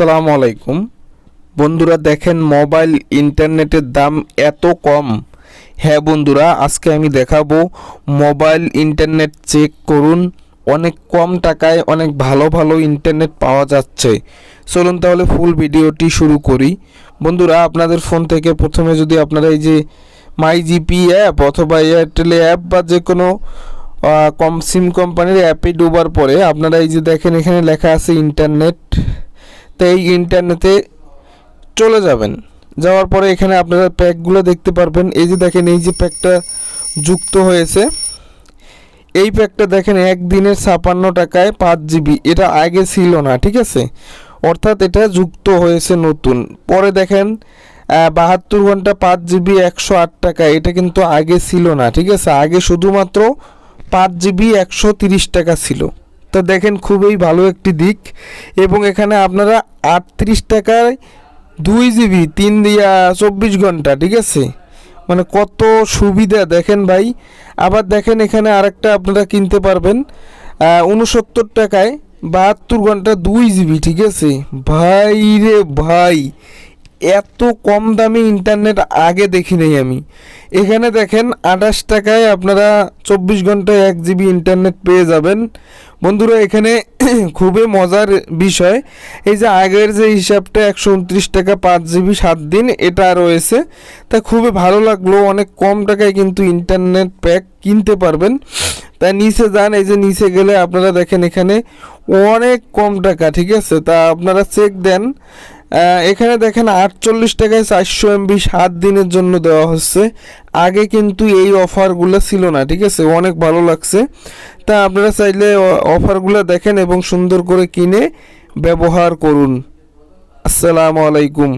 আসসালামু আলাইকুম। বন্ধুরা, দেখেন মোবাইল ইন্টারনেটের দাম এত কম। হ্যাঁ বন্ধুরা, আজকে আমি দেখাবো মোবাইল ইন্টারনেট চেক করুন। অনেক কম টাকায় অনেক ভালো ভালো ইন্টারনেট পাওয়া যাচ্ছে। চলুন তাহলে ফুল ভিডিওটি শুরু করি। বন্ধুরা, আপনাদের ফোন থেকে প্রথমে যদি আপনারা এই যে মাই জিপি অ্যাপ অথবা এয়ারটেল অ্যাপ বা যে কোনো কম সিম কোম্পানির অ্যাপে ডোবার পরে আপনারা এই যে দেখেন এখানে লেখা আছে ইন্টারনেট। তো এই ইন্টারনেটে চলে যাবেন। যাওয়ার পরে এখানে আপনারা প্যাকগুলো দেখতে পারবেন। এই যে দেখেন, এই যে প্যাকটা যুক্ত হয়েছে। এই প্যাকটা দেখেন একদিনের ছাপান্ন টাকায় পাঁচ জিবি এটা আগে ছিল না, ঠিক আছে? অর্থাৎ এটা যুক্ত হয়েছে নতুন। পরে দেখেন বাহাত্তর ঘণ্টা পাঁচ জিবি একশো আট টাকা এটা কিন্তু আগে ছিল না, ঠিক আছে? আগে শুধুমাত্র পাঁচ জিবি একশো তিরিশ টাকা ছিল। তো দেখেন খুবই ভালো একটি দিক। এবং এখানে আপনারা আটত্রিশ টাকায় দুই জিবি, তিন দিয়া চব্বিশ ঘণ্টা, ঠিক আছে? মানে কত সুবিধা দেখেন ভাই। আবার দেখেন এখানে আরেকটা আপনারা কিনতে পারবেন উনসত্তর টাকায় বাহাত্তর ঘণ্টা দুই জিবি, ঠিক আছে? ভাই রে ভাই এত কম দামি ইন্টারনেট আগে দেখি নাই আমি। এখানে দেখেন আঠাশ টাকায় আপনারা চব্বিশ ঘন্টায় এক জিবি ইন্টারনেট পেয়ে যাবেন। বন্ধুরা, এখানে খুবই মজার বিষয়। এই যে আগের যে হিসাবটা একশো উনত্রিশ টাকা পাঁচ জিবি সাত দিন, এটা রয়েছে। তা খুবই ভালো লাগল, অনেক কম টাকায় কিন্তু ইন্টারনেট প্যাক কিনতে পারবেন। তাই নিচে যান, এই যে নিচে গেলে আপনারা দেখেন এখানে অনেক কম টাকা, ঠিক আছে? তা আপনারা চেক দেন। এখানে দেখেন আটচল্লিশ টাকায় চারশো এমবি সাত দিনের জন্য দেওয়া হচ্ছে। আগে কিন্তু এই অফারগুলো ছিল না, ঠিক আছে? অনেক ভালো লাগছে। তা আপনারা চাইলে অফারগুলো দেখেন এবং সুন্দর করে কিনে ব্যবহার করুন। আসসালামু আলাইকুম।